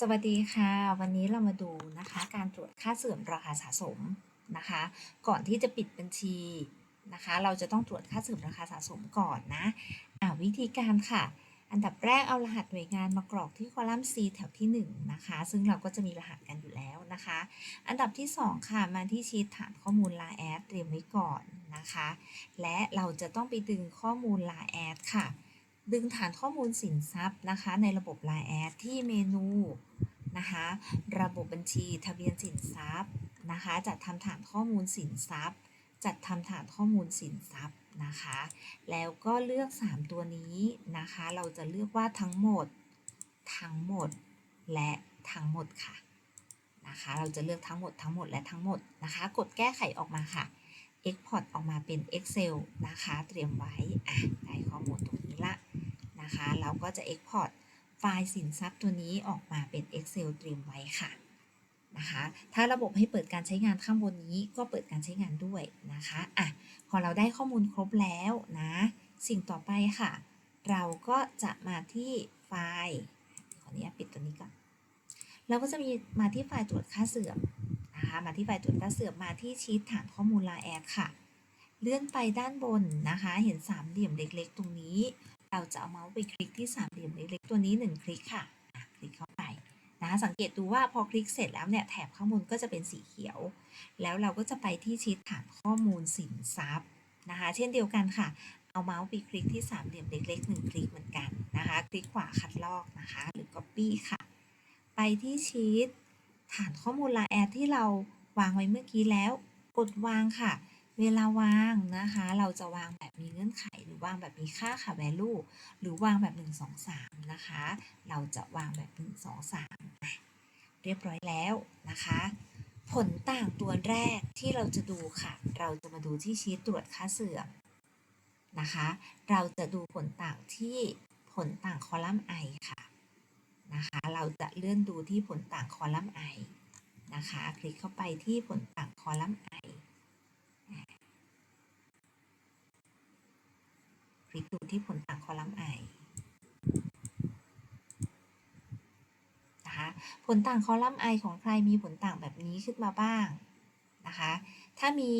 สวัสดีค่ะ วันนี้เรามาดูนะคะการตรวจค่าเสื่อมราคาสะสมนะคะ ก่อนที่จะปิดบัญชีนะคะ เราจะต้องตรวจค่าเสื่อมราคาสะสมก่อนนะะวิธีการค่ะ อันดับแรกเอารหัสหน่วยงานมากรอกที่คอลัมน์ C แถวที่ 1 นะคะ ซึ่งเราก็จะมีรหัสกันอยู่แล้วนะคะ อันดับที่ 2 ค่ะ มาที่ชีตฐานข้อมูล l a แอดเตรียมไว้ก่อนนะคะ และเราจะต้องไปดึงข้อมูล l a แอดค่ะ ดึงฐานข้อมูลสินทรัพย์นะคะ ในระบบ Line แอดที่เมนูนะคะ ระบบบัญชีทะเบียนสินทรัพย์นะคะ จัดทำฐานข้อมูลสินทรัพย์ จัดทำฐานข้อมูลสินทรัพย์นะคะ แล้วก็เลือก 3 ตัวนี้นะคะ เราจะเลือกว่าทั้งหมด ทั้งหมด และทั้งหมดค่ะนะคะ เราจะเลือกทั้งหมดทั้งหมดและทั้งหมดนะคะ กดแก้ไขออกมาค่ะ Export ออกมาเป็น Excel นะคะ เตรียมไว้อะได้ข้อมูลตรง นี้ละคะ เราก็จะ Export ไฟล์สินทรัพย์ตัวนี้ออกมาเป็น Excel เตรียมไว้ค่ะนะคะถ้าระบบให้เปิดการใช้งานข้างบนนี้ก็เปิดการใช้งานด้วยนะคะอะพอเราได้ข้อมูลครบแล้วนะ สิ่งต่อไปค่ะ เราก็จะมาที่ไฟล์ขออนุญาตปิดตัวนี้ก่อนเราก็จะมีมาที่ไฟล์ตรวจค่าเสื่อมนะคะมาที่ไฟล์ตรวจค่าเสื่อมมาที่ชีตฐานข้อมูล l a แอดค่ะ เลื่อนไปด้านบนนะคะ เห็นสามเหลี่ยมเล็กๆ ตรงนี้ เราจะเอาเมาส์ไปคลิกที่สามเหลี่ยมเล็กๆตัวนี้ 1 คลิกค่ะ คลิกเข้าไปนะคะสังเกตดูว่าพอคลิกเสร็จแล้วเนี่ยแถบข้างบนก็จะเป็นสีเขียว แล้วเราก็จะไปที่ชีตฐานข้อมูลสินทรัพย์นะคะเช่นเดียวกันค่ะ เอาเมาส์ไปคลิกที่สามเหลี่ยมเล็กๆ1คลิกเหมือนกันนะคะคลิกขวาคัดลอกนะคะหรือ Copy ค่ะ ไปที่ชีตฐานข้อมูล l a แอดที่เราวางไว้เมื่อกี้แล้ว กดวางค่ะ เวลาวางนะคะ เราจะวางแบบมีเงื่อนไข หรือวางแบบมีค่าค่ะ value หรือวางแบบ 1 2 3 นะคะ เราจะวางแบบ 1 2 3 เรียบร้อยแล้วนะคะ ผลต่างตัวแรกที่เราจะดูค่ะ เราจะมาดูที่ชีตตรวจค่าเสื่อมนะคะ เราจะดูผลต่างที่ผลต่างคอลัมน์ i ค่ะนะคะ เราจะเลื่อนดูที่ผลต่างคอลัมน์ i นะคะ คลิกเข้าไปที่ผลต่างคอลัมน์ i คลิกดูที่ผลต่างคอลัมน์ i นะคะผลต่างคอลัมน์ i ของใครมีผลต่างแบบนี้ขึ้นมาบ้างนะคะ ถ้ามี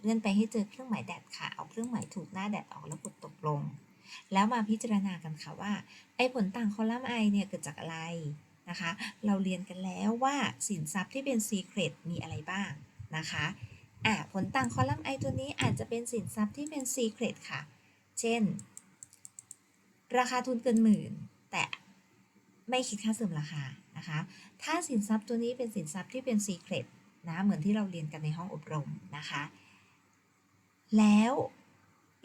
เลื่อนไปให้เจอเครื่องหมายแดดค่ะ เอาเครื่องหมายถูกหน้าแดดออกแล้วกดตกลง แล้วมาพิจารณากันค่ะว่าไอ้ผลต่างคอลัมน์ i เนี่ยเกิดจากอะไรนะคะ เราเรียนกันแล้วว่าสินทรัพย์ที่เป็น Secret มีอะไรบ้างนะคะ อะผลต่างคอลัมน์ i ตัวนี้อาจจะเป็นสินทรัพย์ที่เป็น Secret ค่ะ เช่น ราคาทุนเกินหมื่น แต่ไม่คิดค่าเสื่อมราคานะคะ ถ้าสินทรัพย์ตัวนี้เป็นสินทรัพย์ที่เป็น Secret นะเหมือนที่เราเรียนกันในห้องอบรมนะคะ แล้ว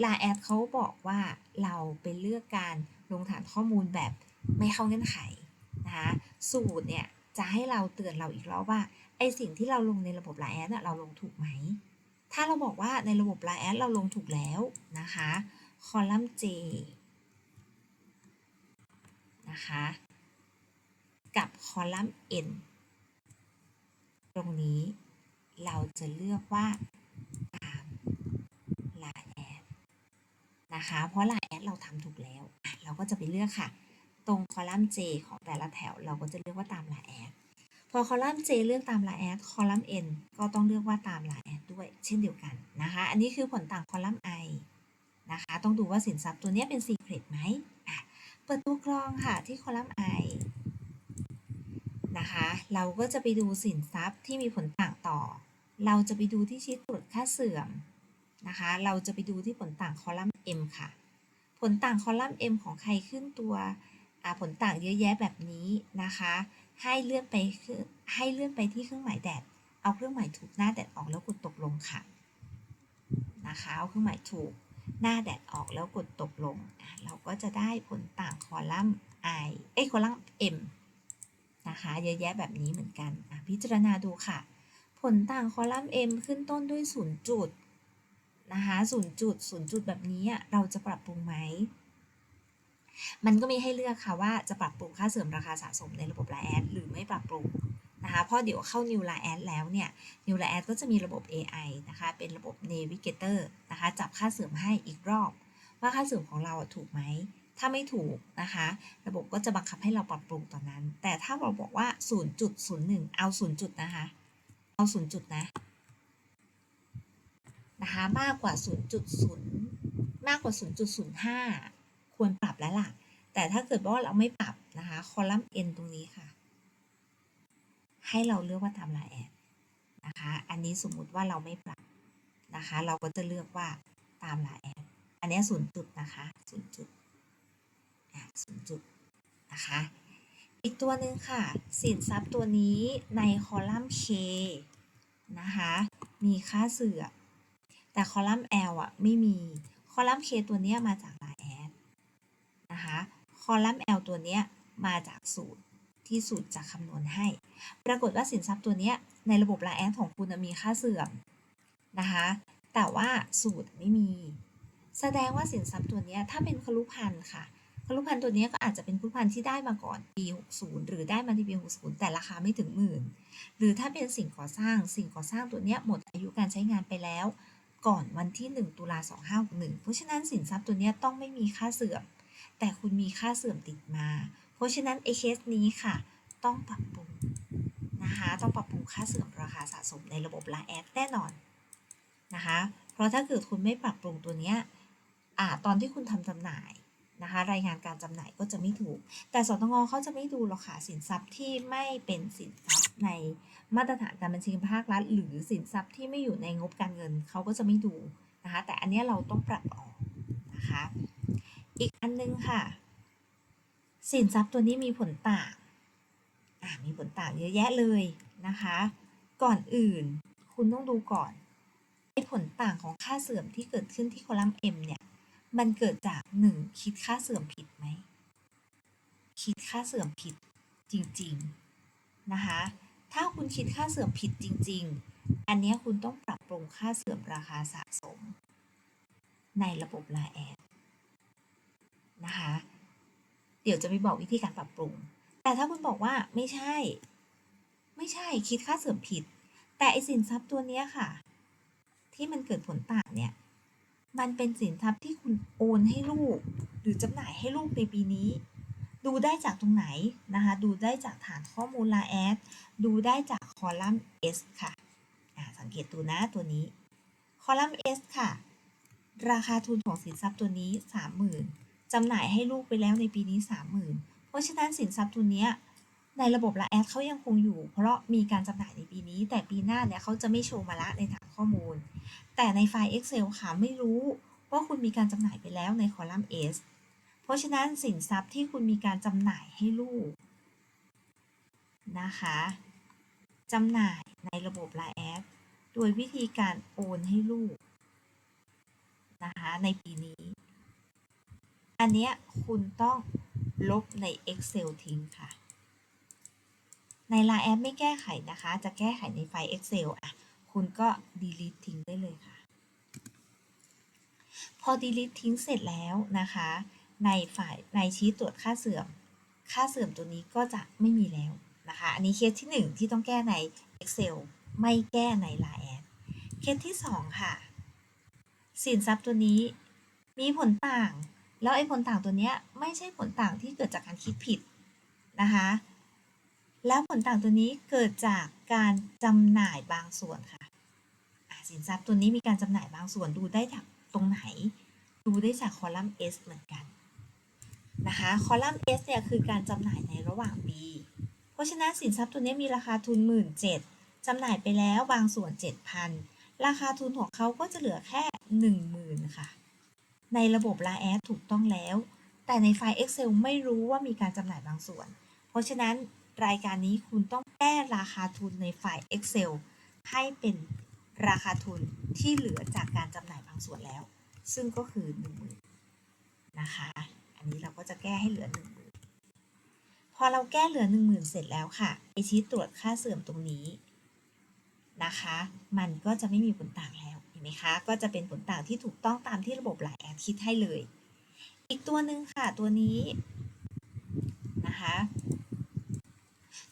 ลาแอดเขาบอกว่าเราไปเลือกการลงฐานข้อมูลแบบไม่เข้าเงื่อนไขนะคะสูตรเนี่ยจะให้เราเตือนเราอีกรอบว่า สิ่งที่เราลงในระบบไลแอดเราลงถูกไหม ถ้าเราบอกว่าในระบบไลแอดเราลงถูกแล้วนะคะคอลัมน์ J นะคะกับคอลัมน์ N ตรงนี้เราจะเลือกว่าตามลาแอดนะคะ เพราะลาแอดเราทำถูกแล้ว เราก็จะไปเลือกค่ะ ตรงคอลัมน์ J ของแต่ละแถวเราก็จะเลือกว่าตามลาแอด พอคอลัมน์ J เลือกตามหลายแอดคอลัมน์ N ก็ต้องเลือกว่าตามหลายแอดด้วยเช่นเดียวกันนะคะ อันนี้คือผลต่างคอลัมน์ I นะคะ ต้องดูว่าสินทรัพย์ตัวนี้เป็น Secret ไหมอะเปิดตัวกรองค่ะที่คอลัมน์ I นะคะ เราก็จะไปดูสินทรัพย์ที่มีผลต่างต่อ เราจะไปดูที่ชีตตรวจค่าเสื่อมนะคะ เราจะไปดูที่ผลต่างคอลัมน์ M ค่ะ ผลต่างคอลัมน์ M ของใครขึ้นตัวผลต่างเยอะแยะแบบนี้นะคะ ให้เลื่อนไปคือให้เลื่อนไปที่เครื่องหมายแดด เอาเครื่องหมายถูกหน้าแดดออกแล้วกดตกลงค่ะ นะคะ เอาเครื่องหมายถูกหน้าแดดออกแล้วกดตกลง เราก็จะได้ผลต่างคอลัมน์ I เอ้ยคอลัมน์ M นะคะ เยอะแยะแบบนี้เหมือนกัน พิจารณาดูค่ะ ผลต่างคอลัมน์ M ขึ้นต้นด้วย 0 จุดนะคะ0จุด0จุดแบบนี้เราจะปรับปรุงไหม มันก็มีให้เลือกค่ะว่าจะปรับปรุงค่าเสื่อมราคาสะสมในระบบ l a แอดหรือไม่ปรับปรุงนะคะเพราะเดี๋ยวเข้า New l a แอดแล้วเนี่ย New l a แอดก็จะมีระบบ AI นะคะเป็นระบบ Navigator นะคะจับค่าเสื่อมให้อีกรอบ ว่าค่าเสื่อมของเราถูกไหมถ้าไม่ถูกนะคะ ระบบก็จะบังคับให้เราปรับปรุงตอนนั้น แต่ถ้าเราบอกว่า 0.01 เอา 0 จุดนะคะ เอา 0 จุดนะนะคะมากกว่า 0.0 มากกว่า 0.05 ควรปรับแล้วล่ะ แต่ถ้าเกิดว่าเราไม่ปรับนะคะคอลัมน์ n ตรงนี้ค่ะ ให้เราเลือกว่าตามลายแอดนะคะ อันนี้สมมุติว่าเราไม่ปรับนะคะ เราก็จะเลือกว่าตามลายแอดอันนี้ศูนย์จุดนะคะศูนย์จุดอะศูนย์จุดนะคะอีกตัวหนึ่งค่ะ สินทรัพย์ตัวนี้ในคอลัมน์ K นะคะ มีค่าเสื่อมแต่คอลัมน์ L อะ ไม่มี คอลัมน์ K ตัวนี้มาจากลายแอด นะคะคอลัมน์ L ตัวนี้มาจากสูตรที่สูตรจะคำนวณให้ ปรากฏว่าสินทรัพย์ตัวนี้ในระบบลายแอดของคุณมีค่าเสื่อมนะคะแต่ว่าสูตรไม่มี แสดงว่าสินทรัพย์ตัวนี้ถ้าเป็นคลุพันธ์ค่ะคลุพันธ์ตัวนี้ก็อาจจะเป็นคลุพันธ์ที่ได้มาก่อนปี 60 หรือได้มาในปี 60 แต่ราคาไม่ถึงหมื่น หรือถ้าเป็นสิ่งก่อสร้าง สิ่งก่อสร้างตัวนี้หมดอายุการใช้งานไปแล้ว ก่อนวันที่ 1 ตุลา2561 เพราะฉะนั้นสินทรัพย์ตัวนี้ต้องไม่มีค่าเสื่อม แต่คุณมีค่าเสื่อมติดมา เพราะฉะนั้นไอเคสนี้ค่ะ ต้องปรับปรุงนะคะ ต้องปรับปรุงค่าเสื่อมราคาสะสมในระบบลาแอดแน่นอนนะคะ เพราะถ้าเกิดคุณไม่ปรับปรุงตัวเนี้ยอ่าตอนที่คุณทำจำหน่ายนะคะ รายงานการจำหน่ายก็จะไม่ถูก แต่สตงเขาจะไม่ดูหรอกค่ะสินทรัพย์ที่ไม่เป็นสินทรัพย์ในมาตรฐานการบัญชีภาครัฐ หรือสินทรัพย์ที่ไม่อยู่ในงบการเงินเขาก็จะไม่ดูนะคะ แต่อันเนี้ยเราต้องปรับออกนะคะ อีกอันนึงค่ะ สินทรัพย์ตัวนี้มีผลต่างมีผลต่างเยอะแยะเลยนะคะ ก่อนอื่นคุณต้องดูก่อนไอ้ผลต่างของค่าเสื่อมที่เกิดขึ้นที่คอลัมน์ M เนี่ย มันเกิดจาก 1. คิดค่าเสื่อมผิดไหม คิดค่าเสื่อมผิดจริงๆนะคะ ถ้าคุณคิดค่าเสื่อมผิดจริง ๆ อันนี้คุณต้องปรับปรุงค่าเสื่อมราคาสะสม ในระบบลาแอด นะคะ เดี๋ยวจะไปบอกวิธีการปรับปรุง แต่ถ้าคุณบอกว่าไม่ใช่ ไม่ใช่คิดค่าเสื่อมผิด แต่ไอสินทรัพย์ตัวนี้ค่ะ ที่มันเกิดผลต่างเนี่ย มันเป็นสินทรัพย์ที่คุณโอนให้ลูก หรือจำหน่ายให้ลูกในปีนี้ ดูได้จากตรงไหนนะคะ ดูได้จากฐานข้อมูลลาแอดดูได้จากคอลัมน์ S ค่ะสังเกตดูนะตัวนี้ คอลัมน์ S ค่ะราคาทุนของสินทรัพย์ตัวนี้30,000 จำหน่ายให้ลูกไปแล้วในปีนี้ 30,000 เพราะฉะนั้นสินทรัพย์ตัวนี้ในระบบละแอดเขายังคงอยู่ เพราะมีการจำหน่ายในปีนี้ แต่ปีหน้าเนี่ยเขาจะไม่โชว์มาละในฐานข้อมูล แต่ในไฟล์ Excel ค่ะไม่รู้ว่าคุณมีการจำหน่ายไปแล้วในคอลัมน์ S เพราะฉะนั้นสินทรัพย์ที่คุณมีการจำหน่ายให้ลูกนะคะจำหน่ายในระบบละแอดโดยวิธีการโอนให้ลูกนะคะในปีนี้ อันเนี้ยคุณต้องลบใน Excel ทิ้งค่ะ ใน l าแอปไม่แก้ไขนะคะ จะแก้ไขในไฟล์ Excel อะ คุณก็ delete ทิ้งได้เลยค่ะ พอ delete ทิ้งเสร็จแล้วนะคะ ในฝ่ายในชี้ตรวจค่าเสื่อม ค่าเสื่อมตัวนี้ก็จะไม่มีแล้วนะคะ อันนี้เคสที่ 1 ที่ต้องแก้ใน Excel ไม่แก้ใน l าแอปเคสที่ 2 ค่ะ สินทรัพย์ตัวนี้มีผลต่าง แล้วไอ้ผลต่างตัวเนี้ยไม่ใช่ผลต่างที่เกิดจากการคิดผิดนะคะแล้วผลต่างตัวนี้เกิดจากการจำหน่ายบางส่วนค่ะสินทรัพย์ตัวนี้มีการจำหน่ายบางส่วนดูได้จากตรงไหน ดูได้จากคอลัมน์ S เหมือนกันนะคะคอลัมน์ S เนี่ยคือการจำหน่ายในระหว่างปีเพราะฉะนั้นสินทรัพย์ตัวนี้มีราคาทุน 1 7ื่นจำหน่ายไปแล้วบางส่วน 7,000 ราคาทุนของเขาก็จะเหลือแค่ 10,000ค่ะ ในระบบ l a แอดถูกต้องแล้ว แต่ในไฟล์ Excel ไม่รู้ว่ามีการจำหน่ายบางส่วน เพราะฉะนั้นรายการนี้คุณต้องแก้ราคาทุนในไฟล์ Excel ให้เป็นราคาทุนที่เหลือจากการจำหน่ายบางส่วนแล้ว ซึ่งก็คือ 10,000นะคะ อันนี้เราก็จะแก้ให้เหลือ 10,000 พอเราแก้เหลือ 10,000 เสร็จแล้วค่ะไอชี้ตรวจค่าเสื่อมตรงนี้นะคะ มันก็จะไม่มีผลต่างแล้ว ไหมคะ ก็จะเป็นผลต่างที่ถูกต้องตามที่ระบบหลายแอดคิดให้เลย อีกตัวหนึ่งค่ะตัวนี้นะคะ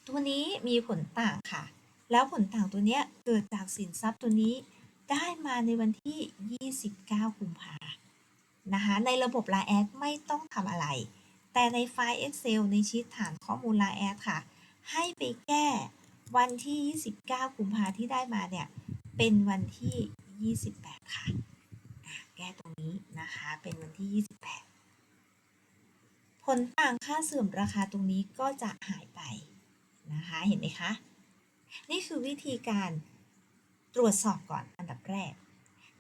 ตัวนี้มีผลต่างค่ะ แล้วผลต่างตัวเนี้ยเกิดจากสินทรัพย์ตัวนี้ได้มาในวันที่ 29 กุมภานะคะ ในระบบ Line Ad ไม่ต้องทำอะไร แต่ในไฟล์ Excel ในชีตฐานข้อมูล Line Ad ค่ะ ให้ไปแก้วันที่ 29 กุมภาที่ได้มาเนี่ย เป็นวันที่ 28ค่ะอะ แก้ตรงนี้นะคะ เป็นวันที่ 28 ผลต่างค่าเสื่อมราคาตรงนี้ก็จะหายไปนะคะ เห็นไหมคะ นี่คือวิธีการตรวจสอบก่อนอันดับแรก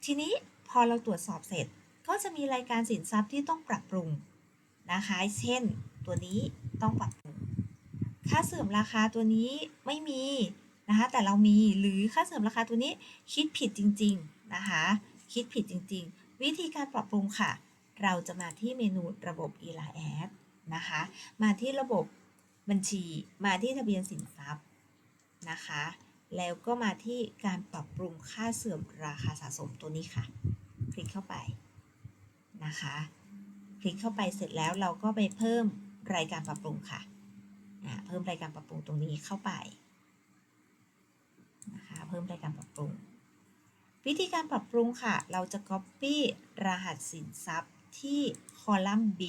ทีนี้พอเราตรวจสอบเสร็จก็จะมีรายการสินทรัพย์ที่ต้องปรับปรุงนะคะ เช่น ตัวนี้ต้องปรับปรุง ค่าเสื่อมราคาตัวนี้ไม่มี นะคะแต่เรามีหรือค่าเสื่อมราคาตัวนี้คิดผิดจริงๆนะคะคิดผิดจริง ๆ วิธีการปรับปรุงค่ะ เราจะมาที่เมนูระบบ e l a a d นะคะมาที่ระบบบัญชีมาที่ทะเบียนสินทรัพย์นะคะแล้วก็มาที่การปรับปรุงค่าเสื่อมราคาสะสมตัวนี้ค่ะ คลิกเข้าไปนะคะคลิกเข้าไปเสร็จแล้วเราก็ไปเพิ่มรายการปรับปรุงค่ะเพิ่มรายการปรับปรุงตรงนี้เข้าไป นะคะเพิ่มรายการปรับปรุง วิธีการปรับปรุงค่ะ เราจะ Copy รหัสสินทรัพย์ที่คอลัมน์ B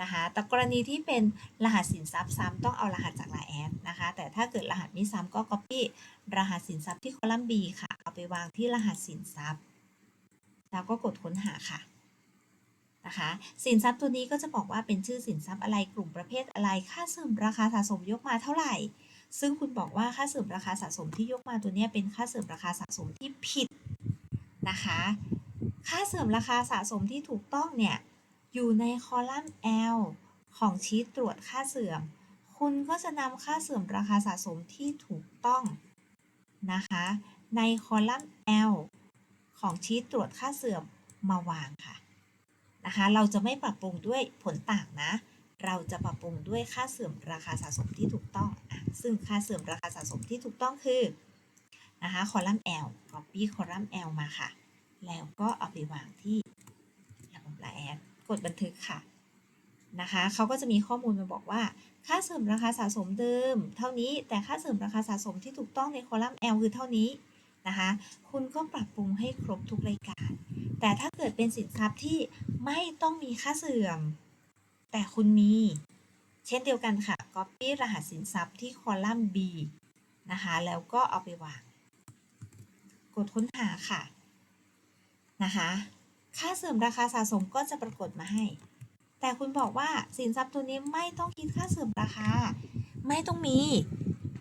นะคะแต่กรณีที่เป็นรหัสสินทรัพย์ซ้ำต้องเอารหัสจาก Line แอดนะคะ แต่ถ้าเกิดรหัสไม่ซ้ำก็ Copy รหัสสินทรัพย์ที่คอลัมน์ B ค่ะ เอาไปวางที่รหัสสินทรัพย์ แล้วก็กดค้นหาค่ะนะคะสินทรัพย์ตัวนี้ก็จะบอกว่าเป็นชื่อสินทรัพย์อะไรกลุ่มประเภทอะไร ค่าเสื่อมราคาสะสมยกมาเท่าไหร่ ซึ่งคุณบอกว่าค่าเสื่อมราคาสะสมที่ยกมาตัวนี้เป็นค่าเสื่อมราคาสะสมที่ผิดนะคะ ค่าเสื่อมราคาสะสมที่ถูกต้องเนี่ยอยู่ในคอลัมน์ L ของชีตตรวจค่าเสื่อม คุณก็จะนำค่าเสื่อมราคาสะสมที่ถูกต้องนะคะ ในคอลัมน์ L ของชีตตรวจค่าเสื่อมมาวางค่ะนะคะ เราจะไม่ปรับปรุงด้วยผลต่างนะ เราจะปรับปรุงด้วยค่าเสื่อมราคาสะสมที่ถูกต้องอซึ่งค่าเสื่อมราคาสะสมที่ถูกต้องคือ นะคะคอลัมน์ L copy คอลัมน์ L มาค่ะ แล้วก็เอาไปวางที่ระบบ Line Ad กดบันทึกค่ะ นะคะเขาก็จะมีข้อมูลมาบอกว่า ค่าเสื่อมราคาสะสมเดิม เท่านี้ แต่ค่าเสื่อมราคาสะสมที่ถูกต้องในคอลัมน์ L คือเท่านี้นะคะ คุณก็ปรับปรุงให้ครบทุกรายการ แต่ถ้าเกิดเป็นสินทรัพย์ที่ไม่ต้องมีค่าเสื่อม แต่คุณมี เช่นเดียวกันค่ะ Copy รหัสสินทรัพย์ที่คอลัมน์ B นะคะ แล้วก็เอาไปวาง กดค้นหาค่ะ นะคะ ค่าเสื่อมราคาสะสมก็จะปรากฏมาให้ แต่คุณบอกว่าสินทรัพย์ตัวนี้ไม่ต้องคิดค่าเสื่อมราคา ไม่ต้องมี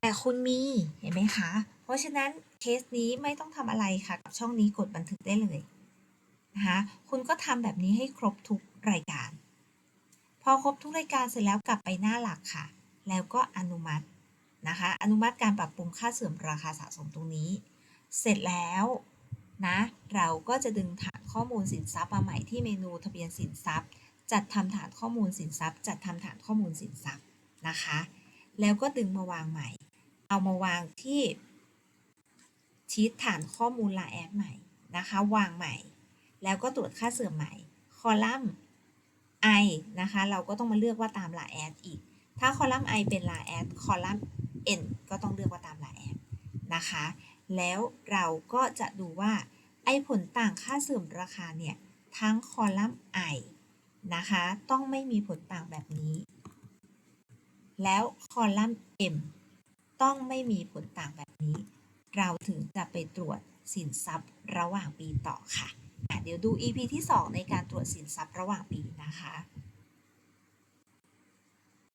แต่คุณมี เห็นไหมคะ เพราะฉะนั้นเคสนี้ไม่ต้องทำอะไรค่ะ กับช่องนี้กดบันทึกได้เลยนะคะ คุณก็ทำแบบนี้ให้ครบทุกรายการ พอครบทุกรายการเสร็จแล้วกลับไปหน้าหลักค่ะ แล้วก็อนุมัตินะคะ อนุมัติการปรับปรุงค่าเสื่อมราคาสะสมตรงนี้ เสร็จแล้วนะเราก็จะดึงฐานข้อมูลสินทรัพย์มาใหม่ที่เมนูทะเบียนสินทรัพย์ จัดทำฐานข้อมูลสินทรัพย์ จัดทำฐานข้อมูลสินทรัพย์นะคะ แล้วก็ดึงมาวางใหม่ เอามาวางที่ชีตฐานข้อมูลลาแอดใหม่นะคะ วางใหม่ แล้วก็ตรวจค่าเสื่อมใหม่ คอลัมน์ i นะคะ เราก็ต้องมาเลือกว่าตามลาแอดอีก ถ้าคอลัมน์ i เป็นลาแอดคอลัมน์ n ก็ต้องเลือกว่าตามลาแอดนะคะ แล้วเราก็จะดูว่าไอผลต่างค่าเสื่อมราคาเนี่ยทั้งคอลัมน์ i นะคะ ต้องไม่มีผลต่างแบบนี้ แล้วคอลัมน์ m ต้องไม่มีผลต่างแบบนี้ เราถึงจะไปตรวจสินทรัพย์ระหว่างปีต่อค่ะ เดี๋ยวดู EP ที่ 2 ในการตรวจสินทรัพย์ระหว่างปีนะคะ